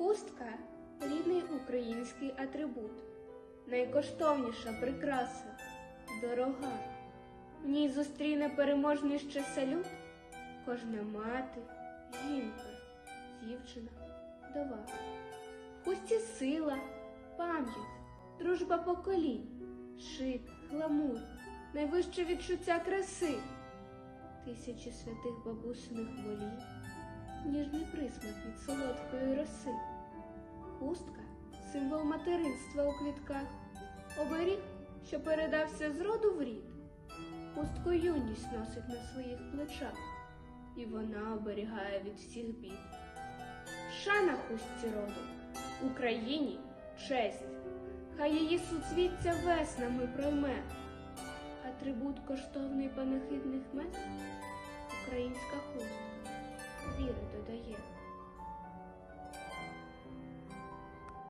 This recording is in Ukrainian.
Хустка рідний український атрибут, найкоштовніша прикраса, дорога. В ній зустріне переможний ще салют кожна мати, жінка, дівчина, вдова. В хусті сила, пам'ять, дружба поколінь, шик, гламур, найвище відчуття краси, тисячі святих бабусиних молів, ніжний присмак від солодкої роси. Хустка символ материнства у квітках, оберіг, що передався з роду в рід. Хустку юність носить на своїх плечах, і вона оберігає від всіх бід. Шана хустці роду, Україні честь, хай її суцвіття веснами пройме. Атрибут коштовний панахидних мес, українська хустка, віри додає.